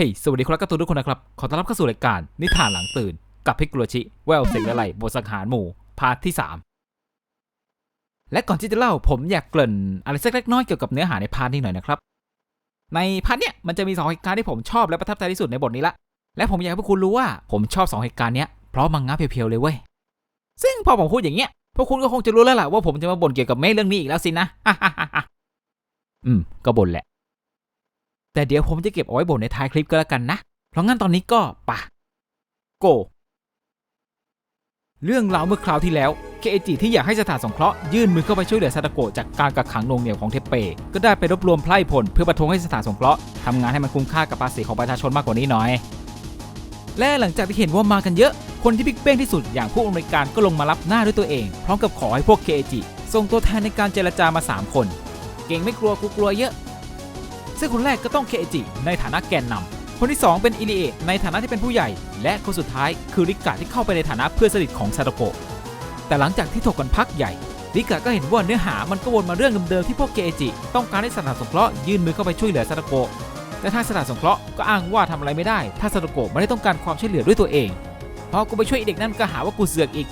ฮ้ย สวัสดีครับการ์ตูนทุกคนนะครับ ขอต้อนรับเข้าสู่รายการ นิทานหลังตื่น กับพิกกุชิ แววเสกและไหลบทสังหารหมู่ พาร์ทที่ 3 และก่อนที่จะเล่าผมอยากเกริ่นอะไรสักเล็กน้อยเกี่ยวกับเนื้อหาในพาร์ทนี้หน่อยนะครับ ในพาร์ทเนี้ยมันจะมีสองเหตุการณ์ที่ผมชอบและประทับใจที่สุดในบทนี้ละ และผมอยากให้พวกคุณรู้ว่าผมชอบสองเหตุการณ์เนี้ยเพราะมังงะเพียวๆเลยเว้ย ซึ่งพอผมพูดอย่างเงี้ย พวกคุณก็คงจะรู้แล้วล่ะว่าผมจะมาบ่นเกี่ยวกับเมฆเรื่องนี้อีกแล้วสินะอืมก็บ่นแหละ แต่เดี๋ยวผมจะเก็บเอาไว้บ่นในท้ายคลิปก็แล้วกันนะ เพราะงั้นตอนนี้ก็ปะโกเรื่องราวเมื่อคราวที่แล้วเคเอจิที่อยากให้สถานสงเคราะห์ยื่นมือเข้าไปช่วยเหลือซาตาโกะจากการกักขังนงเหนียวของเทปเป ก็ได้ไปรวบรวมไพร่ผลเพื่อประท้วงให้สถานสงเคราะห์ทำงานให้มันคุ้มค่ากับภาษีของประชาชนมากกว่านี้หน่อย และหลังจากที่เห็นว่ามากันเยอะ คนที่บิ๊กเป้งที่สุดอย่างผู้อำนวยการก็ลงมารับหน้าด้วยตัวเอง พร้อมกับขอให้พวกเคเอจิส่งตัวแทนในการเจรจามาสามคน เก่งไม่กลัวกูกลัวเยอะ ซึ่งคนแรกก็ต้องเคจิในฐานะแกนนำคนที่ 2 เป็นอิริเอะในฐานะที่เป็นผู้ใหญ่ และคนสุดท้ายคือริกะที่เข้าไปในฐานะเพื่อนสนิทของซาโตโกะแต่หลังจากที่ถกกันพักใหญ่ริกะก็เห็นว่าเนื้อหามันก็วนมาเรื่องเดิมๆที่พวกเคจิ ต้องการให้สถานสงเคราะห์ยื่นมือเข้าไปช่วยเหลือซาโตโกะแต่ทางสถานสงเคราะห์ก็อ้างว่าทำอะไรไม่ได้ ถ้าซาโตโกะไม่ได้ต้องการความช่วยเหลือด้วยตัวเองพอกูไปช่วยเด็กนั่นก็หาว่ากูเสือกอีก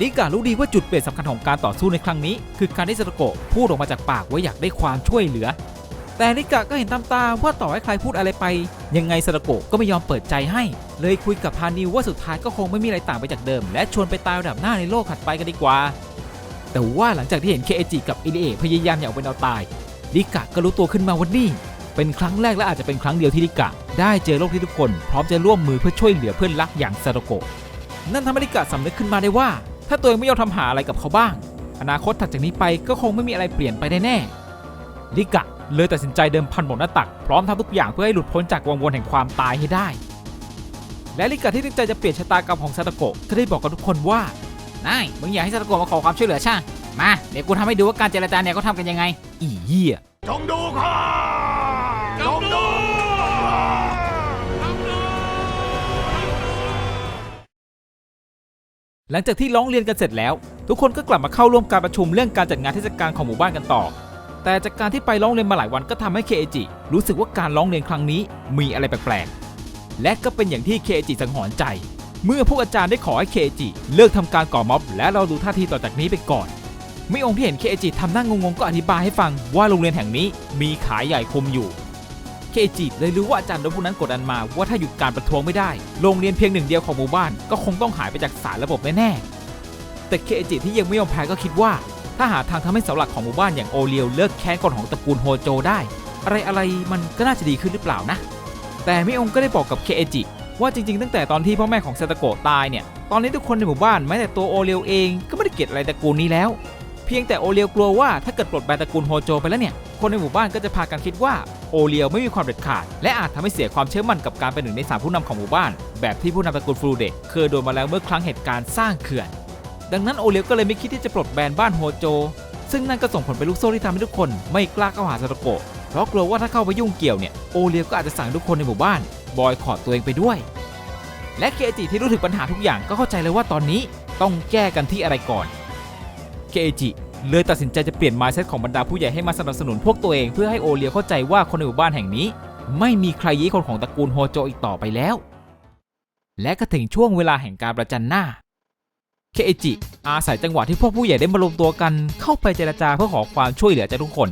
ริกะรู้ดีว่าจุดเปลี่ยนสำคัญของการต่อสู้ในครั้งนี้ คือการที่ซาโตโกะพูดออกมาจากปากว่าอยากได้ความช่วยเหลือ แต่ริกะก็เห็นตามตาว่าต่อให้ใครพูดอะไรไป ยังไงซาโตโกะก็ไม่ยอมเปิดใจให้ เลยคุยกับพานิวว่าสุดท้ายก็คงไม่มีอะไรต่างไปจากเดิม และชวนไปตายระดับหน้าในโลกถัดไปกันดีกว่า แต่ว่าหลังจากที่เห็นเคเอจิกับอิเอะพยายามอย่างเอาเป็นเอาตายริกะก็รู้ตัวขึ้นมาว่านี่เป็นครั้งแรกและอาจจะเป็นครั้งเดียวที่ริกะ ได้เจอโลกที่ทุกคน พร้อมจะร่วมมือเพื่อช่วยเหลือเพื่อนรักอย่างซาโตโกะนั่นทำให้ริกะสำนึกขึ้นมาได้ว่า ถ้าตัวเองไม่ยอมทำหาอะไรกับเขาบ้าง อนาคตถัดจากนี้ไปก็คงไม่มีอะไรเปลี่ยนไปแน่ๆริกะ เลยตัดสินใจเดิมพันหมดหน้าตัก พร้อมทำทุกอย่างเพื่อให้หลุดพ้นจากวังวนแห่งความตายให้ได้ และริกะที่ตั้งใจจะเปลี่ยนชะตากรรมของซาโตโกะก็ได้บอกกับทุกคนว่านายมึงอยากให้ซาโตโกะมาขอความช่วยเหลือใช่มา เดี๋ยวกูทำให้ดูว่าการเจรจาเนี่ยเขาทำกันยังไง อีเหี้ยจงดูข้าจงดูหลังจากที่ร้องเรียนกันเสร็จแล้ว ทุกคนก็กลับมาเข้าร่วมการประชุมเรื่องการจัดงานเทศกาลของหมู่บ้านกันต่อ แต่จากการที่ไปร้องเรียนมาหลายวันก็ทำให้เคเอจิรู้สึกว่าการร้องเรียนครั้งนี้มีอะไรแปลกๆ และก็เป็นอย่างที่เคเอจิสังหรณ์ใจ เมื่อพวกอาจารย์ได้ขอให้เคเอจิเลิกทำการก่อม็อบ และเราดูท่าทีต่อจากนี้ไปก่อน มิองค์ที่เห็นเคเอจิทำหน้างงๆก็อธิบายให้ฟังว่าโรงเรียนแห่งนี้มีขายใหญ่คุมอยู่เคจิเลยรู้ว่าอาจารย์โดนพนั้นกดดันมาว่าถ้าหยุดการประท้วงไม่ได้ โรงเรียนเพียงหนึ่งเดียวของหมู่บ้านก็คงต้องหายไปจากสารระบบแน่ๆแต่เคจิที่ยังไม่ยอมแพ้ก็คิดว่า ถ้าหาทางทำให้เสาหลักของหมู่บ้านอย่างโอเลียวเลิกแค้นกฎของตระกูลโฮโจได้ อะไรอะไรๆมันก็น่าจะดีขึ้นหรือเปล่านะ แต่มิองก็ได้บอกกับเคจิว่าจริงๆ ตั้งแต่ตอนที่พ่อแม่ของเซตโกะตายเนี่ย ตอนนี้ทุกคนในหมู่บ้านแม้แต่ตัวโอเลียวเองก็ไม่ได้เกลียดอะไรตระกูลนี้แล้ว เพียงแต่โอเลียวกลัวว่าถ้าเกิดปลดแบนตระกูลโฮโจไปแล้วเนี่ย คนในหมู่บ้านก็จะพากันคิดว่าโอเลียวไม่มีความเด็ดขาด และอาจทำให้เสียความเชื่อมั่นกับการเป็นหนึ่งในสามผู้นำของหมู่บ้าน แบบที่ผู้นำตระกูลฟลูเดะเคยโดนมาแล้วเมื่อครั้งเหตุการณ์สร้างเขื่อน ดังนั้นโอเลียวก็เลยไม่คิดที่จะปลดแบนบ้านโฮโจ ซึ่งนั่นก็ส่งผลเป็นลูกโซ่ที่ทำให้ทุกคนไม่กล้าเข้าหาซาโตโกะเพราะกลัวว่าถ้าเข้าไปยุ่งเกี่ยวเนี่ยโอเลียวก็อาจจะสั่งทุกคนในหมู่บ้านบอยคอรดตัวเองไปด้วย และเคจิที่รู้ถึงปัญหาทุกอย่างก็เข้าใจเลยว่าตอนนี้ต้องแก้กันที่อะไรก่อนเคจิเลยตัดสินใจจะเปลี่ยนมายเซตของบรรดาผู้ใหญ่ให้มาสนับสนุนพวกตัวเองเพื่อให้โอเลียวเข้าใจว่าคนในหมู่บ้านแห่งนี้ ไม่มีใครยี้คนของตระกูลโฮโจอีกต่อไปแล้ว และก็ถึงช่วงเวลาแห่งการประจันหน้า เคจิอาศัยจังหวะที่พวกผู้ใหญ่ได้มารวมตัวกันเข้าไปเจรจาเพื่อขอความช่วยเหลือจากทุกคน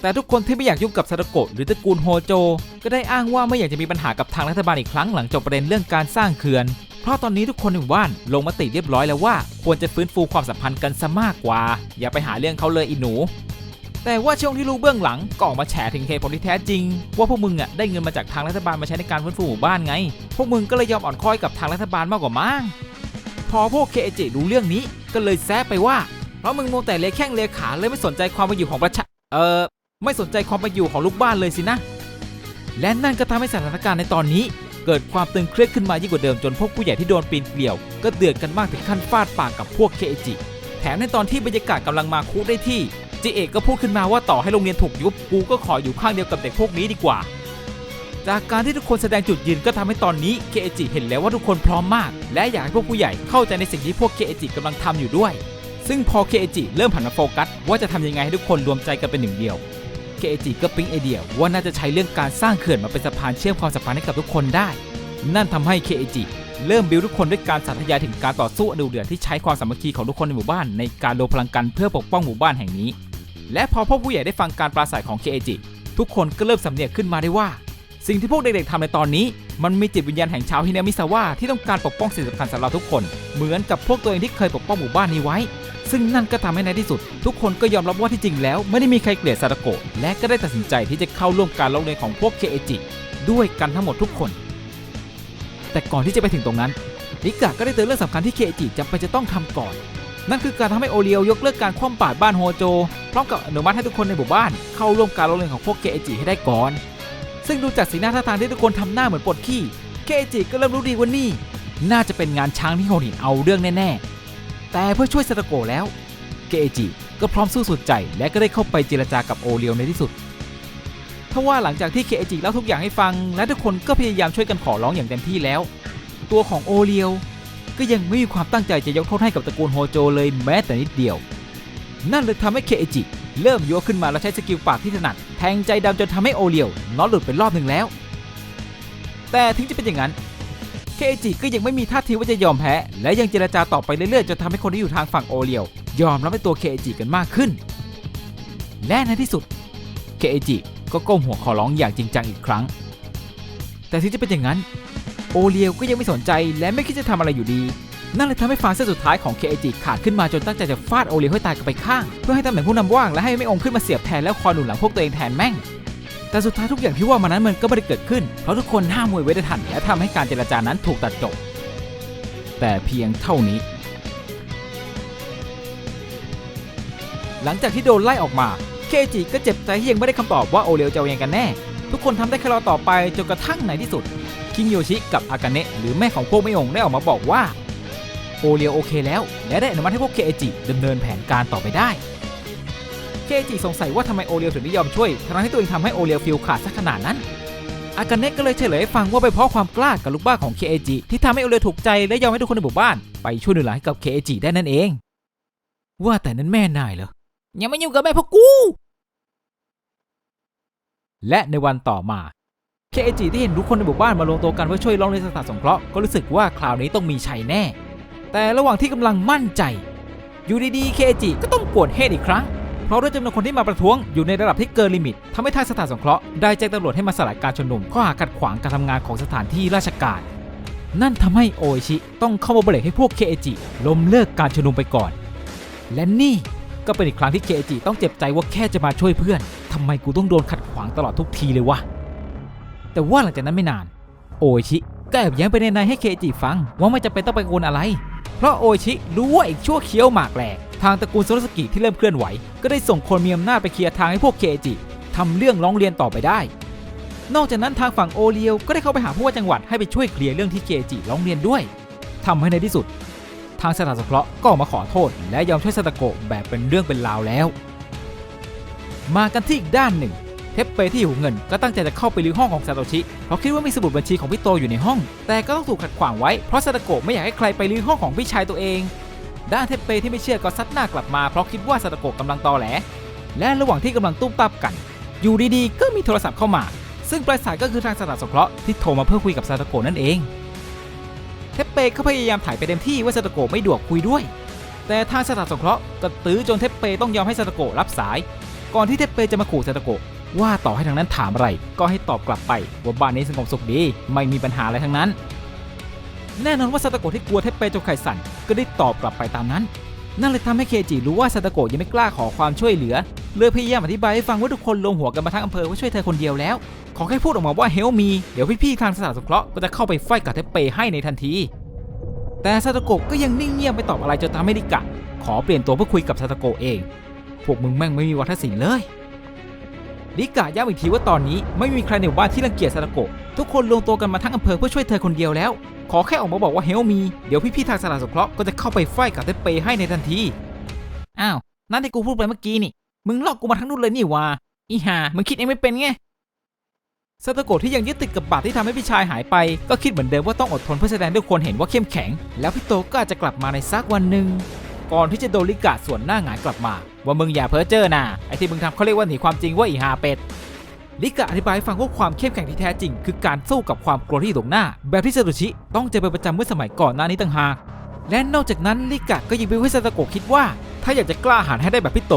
แต่ทุกคนที่ไม่อยากยุ่งกับซาโตโกะหรือตระกูลโฮโจ ก็ได้อ้างว่าไม่อยากจะมีปัญหากับทางรัฐบาลอีกครั้งหลังจบประเด็นเรื่องการสร้างเขื่อน เพราะตอนนี้ทุกคนในหมู่บ้านลงมติเรียบร้อยแล้วว่า ควรจะฟื้นฟูความสัมพันธ์กันซะมากกว่า อย่าไปหาเรื่องเขาเลยอีหนู แต่ว่าช่วงที่รู้เบื้องหลังก็ออกมาแฉถึงเหตุผลที่แท้จริง ว่าพวกมึงอะได้เงินมาจากทางรัฐบาลมาใช้ในการฟื้นฟูหมู่บ้านไง พวกมึงก็เลยยอมอ่อนค้อยกับทางรัฐบาลมากกว่ามั้ง พอพวกเคเอจิรู้เรื่องนี้ ก็เลยแซะไปว่า เพราะมึงโมวแต่เลแข้งเลขาเลยไม่สนใจความเป็นอยู่ของประชาเออไม่สนใจความเป็นอยู่ของลูกบ้านเลยสินะ และนั่นก็ทำให้สถานการณ์ในตอนนี้ เกิดความตึงเครียดขึ้นมายิ่งกว่าเดิมจนพวกผู้ใหญ่ที่โดนปีนเกลียว ก็เดือดกันมากถึงขั้นฟาดปากกับพวกเคเอจิแถมในตอนที่บรรยากาศกำลังมาคุได้ที่จีเอกก็พูดขึ้นมาว่าต่อให้โรงเรียนถูกยุบกูก็ขออยู่ข้างเดียวกับเด็กพวกนี้ดีกว่า จากการที่ทุกคนแสดงจุดยืนก็ทำให้ตอนนี้เคเอจิเห็นแล้วว่าทุกคนพร้อมมาก และอยากให้พวกผู้ใหญ่เข้าใจในสิ่งที่พวกเคเอจิกำลังทำอยู่ด้วย ซึ่งพอเคเอจิเริ่มหันมาโฟกัส ว่าจะทำยังไงให้ทุกคนรวมใจกันเป็นหนึ่งเดียวเค KAG ก็ปิ๊งไอเดียว่าน่าจะใช้เรื่องการสร้างเขื่อนมาเป็นสะพานเชื่อมความสัมพันธ์ให้กับทุกคนได้ นั่นทำให้ KAG เริ่มบิวทุกคนด้วยการสาธยายถึงการต่อสู้อนดุเดือดที่ใช้ความสามัคคีของทุกคนในหมู่บ้านในการรวมพลังกันเพื่อปกป้องหมู่บ้านแห่งนี้ และพอพวกผู้ใหญ่ได้ฟังการปราศัยของ KAG ทุกคนก็เริ่มสำเนียกขึ้นมาได้ว่า สิ่งที่พวกเด็กๆทำในตอนนี้ มันมีจิตวิญญาณแห่งชาวฮินามิซาวะที่ต้องการปกป้องสิ่งสำคัญสำหรับทุกคน เหมือนกับพวกตัวเองที่เคยปกป้องหมู่บ้านนี้ไว้ ซึ่งนั่นก็ทำให้ในที่สุด ทุกคนก็ยอมรับว่าที่จริงแล้วไม่ได้มีใครเกลียดซาตาโกะและก็ได้ตัดสินใจที่จะเข้าร่วมการลงเรียนของพวกเคเอจิด้วยกันทั้งหมดทุกคน แต่ก่อนที่จะไปถึงตรงนั้นนิกะก็ได้เตือนเรื่องสำคัญที่เคเอจิจำเป็นจะต้องทำก่อน นั่นคือการทำให้โอเลียวยกเลิกการคว่ำบาตรบ้านโฮโจพร้อมกับอนุมัติให้ทุกคนในหมู่บ้านเข้าร่วมการลงเรียนของพวกเคเอจิให้ได้ก่อน ซึ่งดูจากสีหน้าท่าทางที่ทุกคนทำหน้าเหมือนปวดขี้เคจิก็เริ่มรู้ดีว่านี่ น่าจะเป็นงานช้างที่โหดหินเอาเรื่องแน่ๆ แต่เพื่อช่วยซาตโกะแล้วเกเอจิก็พร้อมสู้สุดใจและก็ได้เข้าไปเจรจากับโอเลียวในที่สุดทว่าหลังจากที่เคจิเล่าทุกอย่างให้ฟัง และทุกคนก็พยายามช่วยกันขอร้องอย่างเต็มที่แล้ว ตัวของโอเลียวก็ยังไม่มีความตั้งใจจะยกโทษให้กับตระกูลโฮโจเลยแม้แต่นิดเดียว นั่นเลยทำให้เคจิ เริ่มยัวขึ้นมาแล้วใช้สกิลปากที่ถนัด แทงใจดำจนทำให้โอเลียวน็อตหลุดไปรอบหนึ่งแล้ว แต่ถึงจะเป็นอย่างนั้นเคจิก็ยังไม่มีท่าทีว่าจะยอมแพ้ และยังเจรจาต่อไปเรื่อยๆจนทำให้คนที่อยู่ทางฝั่งโอเลียวยอมรับในตัวเคจิกันมากขึ้น และในที่สุดเคจิก็ก้มหัวขอร้องอย่างจริงจังอีกครั้ง แต่ถึงจะเป็นอย่างนั้น โอเลียวก็ยังไม่สนใจและไม่คิดจะทำอะไรอยู่ดี นั่นเลยทำให้ฟางเส้นสุดท้ายของเคเอจิขาดขึ้นมาจนตั้งใจจะฟาดโอเลียให้ตายกันไปข้าง เพื่อให้ตำแหน่งผู้นำว่างและให้ไม่องค์ขึ้นมาเสียบแทนแล้วคอยหนุนหลังพวกตัวเองแทนแม่ง แต่สุดท้ายทุกอย่างที่ว่ามานั้นมันก็ไม่ได้เกิดขึ้น เพราะทุกคนห้ามมวยไว้ได้ทัน และทำให้การเจรจานั้นถูกตัดจบ แต่เพียงเท่านี้ หลังจากที่โดนไล่ออกมาเคจิก็เจ็บใจที่ยังไม่ได้คำตอบว่าโอเลียจะเอายังไงกันแน่ ทุกคนทำได้แค่รอต่อไปจนกระทั่งในที่สุดคิงโยชิกับอากาเนะหรือแม่ของพวกไม่องได้ออกมาบอกว่า โอเลียวโอเคแล้ว และได้อนุมัติให้พวกเคจิดำเนินแผนการต่อไปได้ เคจิสงสัยว่าทำไมโอเลียวถึงไม่ยอมช่วยทั้งที่ตัวเองทำให้โอเลียวฟิลขาดสักขนาดนั้น อากาเนะก็เลยเฉลยให้ฟังว่าไปเพราะความกล้ากับลูกบ้าของ KAG ที่ทำให้โอเลียวถูกใจและยอมให้ทุกคนในหมู่บ้าน ไปช่วยเหลือให้กับ KAG ได้นั่นเอง ว่าแต่นั้นแม่นายเหรอยังไม่ยุ่งกับแม่พวกกู และในวันต่อมา KAG ที่เห็นทุกคนในหมู่บ้านมารวมตัวกันเพื่อช่วยร้องเรียนสถานสงเคราะห์ก็รู้สึกว่าคราวนี้ต้องมีชัยแน่ แต่ระหว่างที่กำลังมั่นใจ อยู่ดีๆ KAG ก็ต้องปวดเหตุอีกครั้ง เพราะด้วยจำนวนคนที่มาประท้วงอยู่ในระดับที่เกินลิมิตทำให้ทางสถานสงเคราะห์ได้แจ้งตำรวจให้มาสลายการชุมนุมข้อหาขัดขวางการทำงานของสถานที่ราชการ นั่นทำให้โอชิต้องเข้ามาเบรกให้พวกเคจิล้มเลิกการชุมนุมไปก่อน และนี่ก็เป็นอีกครั้งที่เคจิต้องเจ็บใจว่าแค่จะมาช่วยเพื่อนทำไมกูต้องโดนขัดขวางตลอดทุกทีเลยวะแต่ว่าหลังจากนั้นไม่นาน โอชิก็แอบแย้งไปในในให้เคจิฟังว่าไม่จำเป็นต้องไปกังวลอะไร เพราะโอชิรู้ว่าอีกชั่วเคี้ยวหมากแหลกทางตระกูลโซโรสกิที่เริ่มเคลื่อนไหว ก็ได้ส่งคนมีอำนาจไปเคลียร์ทางให้พวกเคจิทำเรื่องร้องเรียนต่อไปได้ นอกจากนั้นทางฝั่งโอเลียวก็ได้เข้าไปหาผู้ว่าจังหวัดให้ไปช่วยเคลียร์เรื่องที่เคจิร้องเรียนด้วยทำให้ในที่สุด ทางสถานสงเคราะห์ก็ออกมาขอโทษ และยอมช่วยซาตาโกะแบบเป็นเรื่องเป็นราวแล้ว มากันที่อีกด้านหนึ่ง เทปเปที่หิวเงินก็ตั้งใจจะเข้าไปรื้อห้องของซาโตชิเพราะคิดว่ามีสมุดบัญชีของพี่โตอยู่ในห้อง แต่ก็ต้องถูกขัดขวางไว้เพราะซาตาโกะไม่อยากให้ใครไปรื้อห้องของพี่ชายตัวเอง ด้านเทปเปที่ไม่เชื่อก็ซัดหน้ากลับมาเพราะคิดว่าซาตาโกะกำลังตอแหล และระหว่างที่กำลังตุ้มตับกัน อยู่ดีๆ ก็มีโทรศัพท์เข้ามา ซึ่งปลายสายก็คือทางสถานสงเคราะห์ที่โทรมาเพื่อคุยกับซาตาโกะนั่นเองเทปเปก็พยายามถ่ายไปเต็มที่ว่าซาตาโกะไม่ดวกคุยด้วย แต่ทางสถานสงเคราะห์ก็ตื้อจนเทปเปต้องยอมให้ซาตาโกะรับสาย ก่อนที่เทปเปจะมาขู่ซาตาโกะ ว่าต่อให้ทางนั้นถามอะไร ก็ให้ตอบกลับไปว่าบ้านนี้สงบสุขดี ไม่มีปัญหาอะไรทั้งนั้น แน่นอนว่าซาตาโกะที่กลัวเทปเปจนไข่สั่นก็ได้ตอบกลับไปตามนั้น นั่นเลยทำให้เคจิรู้ว่าซาตาโกะยังไม่กล้าขอความช่วยเหลือเลยพยายามอธิบายให้ฟังว่าทุกคนลงหัวกันมาทั้งอำเภอเพื่อช่วยเธอคนเดียวแล้ว ขอแค่พูดออกมาว่าเฮลมีเดี๋ยวพี่ๆทางสถานสงเคราะห์ก็จะเข้าไปไฟกับเทปเปให้ในทันที แต่ซาตาโกะก็ยังนิ่งเงียบไม่ตอบอะไรจนทำให้ดิกะ ขอเปลี่ยนตัวเพื่อคุยกับซาตาโกะเอง พวกมึงแม่งไม่มีวัฒนศิลป์เลย ดิกะย้ำอีกทีว่าตอนนี้ไม่มีใครในหมู่บ้านที่รังเกียจซาตาโกะทุกคนรวมตัวกันมาทั้งอำเภอเพื่อช่วยเธอคนเดียวแล้ว ขอแค่ออกมาบอกว่าเฮลมี เดี๋ยวพี่ๆทางสถานสงเคราะห์ก็จะเข้าไปไฟกับเทปเปให้ในทันที อ้าว นั่นที่กูพูดไปเมื่อกี้นี่ มึงลอกกูมาทั้งนู่นเลยนี่วะอีห่ามึงคิดเองไม่เป็นไงซาตาโกะที่ยังยึดติดกับบาปที่ทำให้พี่ชายหายไป ก็คิดเหมือนเดิมว่าต้องอดทนเพื่อแสดงให้ทุกคนเห็นว่าเข้มแข็ง แล้วพี่โตก็อาจจะกลับมาในสักวันหนึ่งก่อนที่จะโดนลิกะส่วนหน้าหงายกลับมา ว่ามึงอย่าเพ้อเจ้อนะไอ้ที่มึงทำเขาเรียกว่าหนีความจริงว่าอีหาเป็ดลิกะอธิบายให้ฟังว่าความเข้มแข็งที่แท้จริง คือการสู้กับความกลัวที่อยู่ตรงหน้า แบบที่ซาโตชิต้องเจอเป็นประจำเมื่อสมัยก่อนหน้านี้ต่างหากและนอกจากนั้นลิกะก็ยังบิวให้ซาตาโกะคิดว่า ถ้าอยากจะกล้าหาญให้ได้แบบพี่โต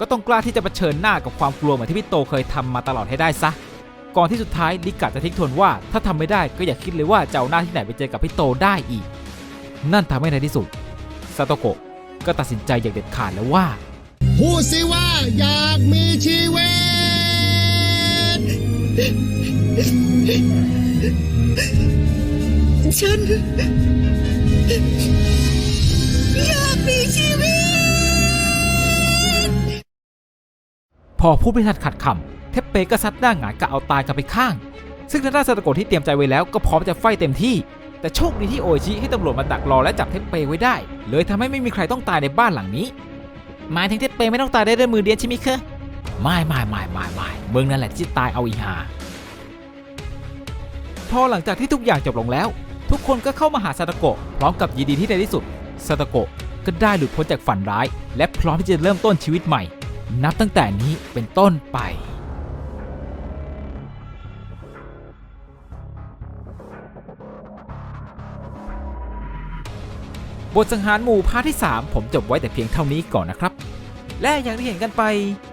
ก็ต้องกล้าที่จะเผชิญหน้ากับความกลัวเหมือนที่พี่โตเคยทำมาตลอดให้ได้ซะ ก่อนที่สุดท้ายลิกะจะทิ้งทวนว่า ถ้าทำไม่ได้ก็อย่าคิดเลยว่าจะเอาหน้าที่ไหนไปเจอกับพี่โตได้อีก นั่นทำให้ในที่สุดซาโตโกะก็ตัดสินใจอย่างเด็ดขาดแล้วว่า พูดสิว่าอยากมีชีวิต ฉัน อยากมีชีวิต พอพูดไม่ทันขัดคำเทปเปก็ซัดหน้าหงายกะเอาตายกันไปข้าง ซึ่งทางด้านซาตาโกะที่เตรียมใจไว้แล้วก็พร้อมจะไฟเต็มที่ แต่โชคดีที่โออิชิให้ตำรวจมาดักรอและจับเทปเปไว้ได้ เลยทำให้ไม่มีใครต้องตายในบ้านหลังนี้ หมายถึงที่เปไม่ต้องตายได้ด้วยมือเดียวใช่ไหมคะไม่ไม่ไม่ไม่ไม่มึงนั่นแหละที่ตายเอาอีหาพอหลังจากที่ทุกอย่างจบลงแล้ว ทุกคนก็เข้ามาหาซาตโกะพร้อมกับยินดีที่ในที่สุดซาตโกะก็ได้หลุดพ้นจากฝันร้าย และพร้อมที่จะเริ่มต้นชีวิตใหม่ นับตั้งแต่นี้เป็นต้นไป ทสังหารหมู่ภาที่ 3 ผมจบไว้แต่เพียงเท่านี้ก่อนนะครับ และอย่างที่เห็นกันไป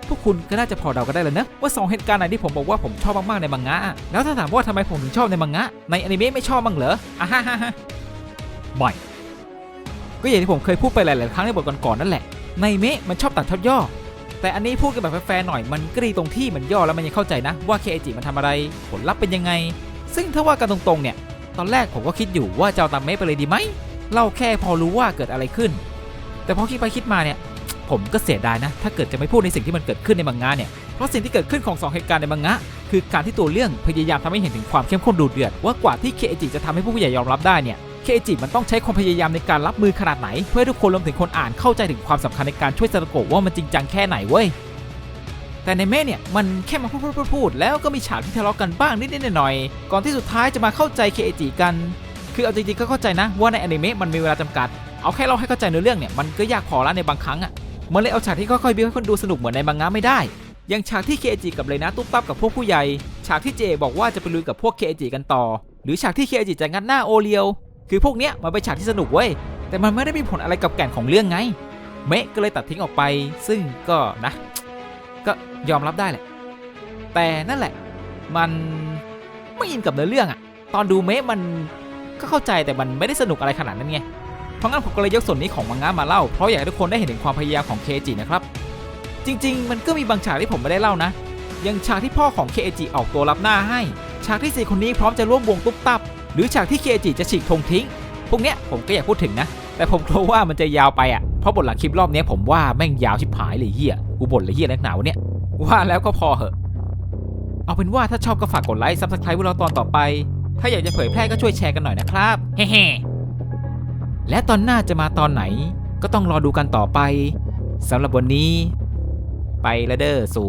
พวกคุณก็น่าจะพอเดากันได้แล้วนะ ว่า 2 เหตุการณ์ไหนที่ผมบอกว่าผมชอบมากๆในมังงะ แล้วถ้าถามว่าทำไมผมถึงชอบในมังงะ ในอนิเมะไม่ชอบมั้งเหรออะฮ่าฮ่าฮ่าไม่ก็อย่างที่ผมเคยพูดไปหลาย ๆ ครั้งในบทก่อนๆนั่นแหละ ในเมะมันชอบตัดทอดย่อ แต่อันนี้พูดกันแบบแฟร์ๆหน่อยมันก็ดีตรงที่มันย่อแล้วมันยังเข้าใจนะ ว่าเคจิมันทำอะไร ผลลัพธ์เป็นยังไง ซึ่งถ้าว่ากันตรง ๆ เนี่ย ตอนแรกผมก็คิดอยู่ว่าจะเอาตามเมะไปเลยดีไหม เล่าแค่พอรู้ว่าเกิดอะไรขึ้น แต่พอคิดไปคิดมาเนี่ยผมก็เสียดายนะ ถ้าเกิดจะไม่พูดในสิ่งที่มันเกิดขึ้นในมังงะเนี่ย เพราะสิ่งที่เกิดขึ้นของสองเหตุการณ์ในมังงะ คือการที่ตัวเรื่องพยายามทำให้เห็นถึงความเข้มข้นดูเดือด ว่ากว่าที่เคจิจะทำให้ผู้ใหญ่ยอมรับได้เนี่ยเคจิมันต้องใช้ความพยายามในการรับมือขนาดไหน เพื่อให้ทุกคนรวมถึงคนอ่านเข้าใจถึงความสำคัญในการช่วยซาตโกะว่ามันจริงจังแค่ไหนเว้ยแต่ในเมะเนี่ยมันแค่มาพูดพูดพูดพูดแล้วก็มีฉากที่ทะเลาะกันบ้างนิดๆหน่อยๆก่อนที่สุดท้ายจะมาเข้าใจเคจิกัน คือเอาจริงๆก็เข้าใจนะว่าในอนิเมะมันมีเวลาจำกัด เอาแค่เราให้เข้าใจเนื้อเรื่องเนี่ยมันก็ยากพอละในบางครั้งอะมันเลยเอาฉากที่ค่อยๆบิ้วให้คนดูสนุกเหมือนในมังงะไม่ได้อย่างฉากที่เคจิกับเลยนะตุ๊บตับกับพวกผู้ใหญ่ ฉากที่เจบอกว่าจะไปลุยกับพวกเคจิกันต่อ หรือฉากที่เคจิจะงัดหน้าโอเลียว คือพวกเนี้ยมันเป็นฉากที่สนุกเว้ย แต่มันไม่ได้มีผลอะไรกับแก่นของเรื่องไง เมะก็เลยตัดทิ้งออกไป ซึ่งก็นะ ก็ยอมรับได้แหละ แต่นั่นแหละ มันไม่อินกับเนื้อเรื่องอะตอนดูเมะมัน ก็เข้าใจแต่มันไม่ได้สนุกอะไรขนาดนั้นไง เพราะงั้นผมก็เลยยกส่วนนี้ของมังงะมาเล่า เพราะอยากให้ทุกคนได้เห็นถึงความพยายามของเคจินะครับ จริง ๆ มันก็มีบางฉากที่ผมไม่ได้เล่านะอย่างฉากที่พ่อของเคจิออกตัวรับหน้าให้ ฉากที่สี่คนนี้พร้อมจะร่วมวงตุ๊บตับ หรือฉากที่เคจิจะฉีกธงทิ้ง พวกเนี้ยผมก็อยากพูดถึงนะ แต่ผมกลัวว่ามันจะยาวไปอะ เพราะบทหลังคลิปรอบเนี้ยผมว่าแม่งยาวชิบหายเลยเฮียกูบ่นเลยเฮียนักหนาวเนี่ยว่าแล้วก็พอเหอะเอาเป็นว่าถ้าชอบก็ฝากกดไลค์ซับสไครต์พวกเราตอนต่อไป ถ้าอยากจะเผยแพร่ก็ช่วยแชร์กันหน่อยนะครับเฮ้และตอนหน้าจะมาตอนไหน ก็ต้องรอดูกันต่อไปสำหรับวันนี้ ไปละเด้อสู